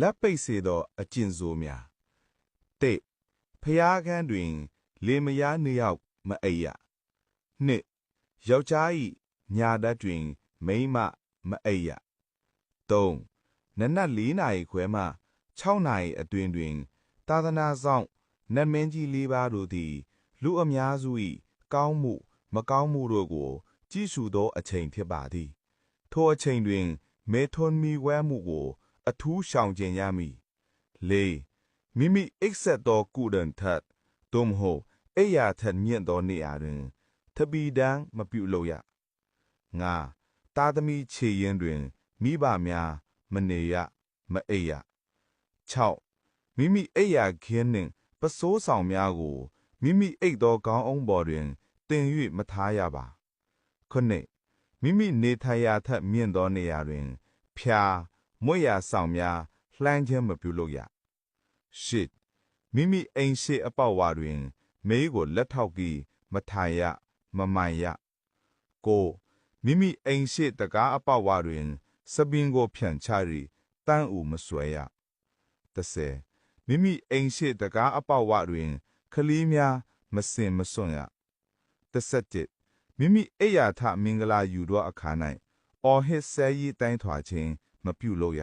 လက်ပိတ်စေသောအကျင့်ဆိုးများတိဖျားခန်းတွင် လေမယားနှစ်ယောက်မအိပ်ရနှစ်ယောက်ျား၏ညာဓာတ်တွင် မိန်းမမအိပ်ရသုံးနနက်၄နာရီခွဲမှ6နာရီအတွင်းတွင် သာသနာဆောင်နတ်မင်းကြီးလေးပါးတို့သည် လူအများစု၏ကောင်းမှု မကောင်းမှုတို့ကို ကြည့်ရှုသောအချိန်ဖြစ်ပါသည် ထိုအချိန်တွင် မေထွန်မီဝဲမှုကို အထူးရှောင်ကျဉ်ရမည်လေးမိမိအိပ်ဆက်သောကုဒံထက်သို့မဟုတ်အိယာထက်မြင့်သောနေရာတွင်ထပီတန်းမပြုလုပ်ရငါသားသမီးခြေရင်းတွင်မိဘများမနေရမအိပ်ရ6မိမိအိယာခင်းနှင့်ပစိုးဆောင်များကိုမိမိအိတ်သောခေါင်းအုံးပေါ်တွင်တင်၍မထားရပါခုနှစ်မိမိနေထိုင်ရာထက်မြင့်သောနေရာတွင် ဖြာ မွေ့ရာဆောင်များလှမ်းခြင်းမပြုလုပ်ရရှစ်မိမိအိမ်ရှိအပေါက်ဝတွင်မေးကိုလက်ထောက်ပြီးမထိုင်ရမမှန်ရကိုမိမိအိမ်ရှိတကားအပေါက်ဝတွင်စပင်ကိုဖြန့်ချရီတန်းဦးမဆွဲရ30မိမိအိမ်ရှိတကားအပေါက်ဝတွင် ခလီးများမစင်မစွန့်ရ17မိမိအိယာထမင်္ဂလာယူသောအခါ၌အော်ဟစ်ဆဲရီတိုင်းထွာခြင်း မပြုလုပ်ရ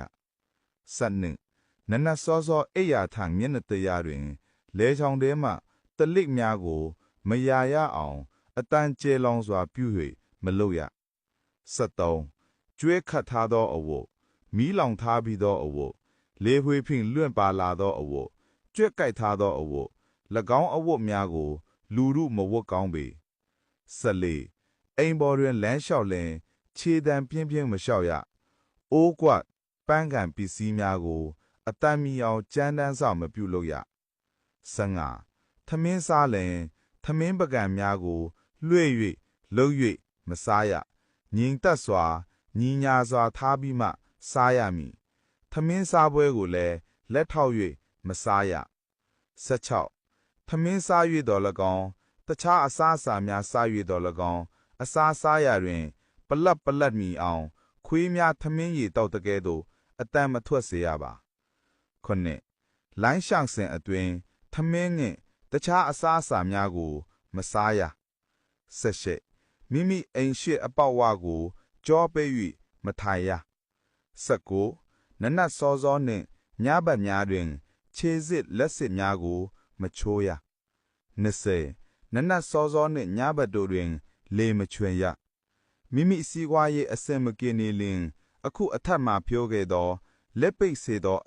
12နနစောစောအိယာထမျက်နှာတရားတွင်လဲချောင်ထဲမှတလိပ်များကို မယာရအောင် အတန်ကျဲလောင်စွာ ပြု၍မလုပ်ရ73ကျွဲခတ်ထားသောအဝတ်မီးလောင်ထားပြီးသောအဝတ်လေဖွေဖြင့်လွင့်ပါလာသောအဝတ်ကြွက်ကြိုက်ထားသောအဝတ်၎င်းအဝတ်များကို လူရုမဝတ်ကောင်းပေ14အိမ်ပေါ်တွင်လမ်းလျှောက်လင်ခြေတံပြင်းပြင်းမလျှောက်ရ အိုးကွက်ပန်းကန်ပစ္စည်းများကို အတန်မီအောင်ကြမ်းတမ်းစွာမပြုလုပ်ရ15ထမင်းစားလင်ထမင်းပကံများကိုလွှဲ့၍လှုပ်၍မစားရငြိမ်သက်စွာညီညာစွာထားပြီးမှ စားရမည်ထမင်းစားပွဲကိုလည်းလက်ထောက်၍မစားရ16ထမင်းစား၍တော်၎င်းတခြားအစားအစာများစား၍တော်၎င်းအစားစားရာတွင် ပလတ်ပလတ်မီအောင် ခွေးများထမင်းရည်တောက်တကဲ့သို့အတန်မထွက်စေရပါခုနှစ်လိုင်းရှောင်စဉ်အတွင်ထမင်းနှင့်တခြားအစားအစာများကို မစားရဆက်ရှိမိမိအိမ်ရှိအပေါက်ဝကို ကြောပေး၍မထိုင်ရ19နနတ်စောစောနှင့်ညဘက်များတွင် ခြေစစ်လက်စစ်များကို မချိုးရ20နနတ်စောစောနှင့်ညဘက်တို့တွင် လေမချွင်ရ မိမိစည်းဝါးရေးအစင်မကင်းနေလင် အခုအထက်မှပြောခဲ့သော လက်ပိတ်စေသော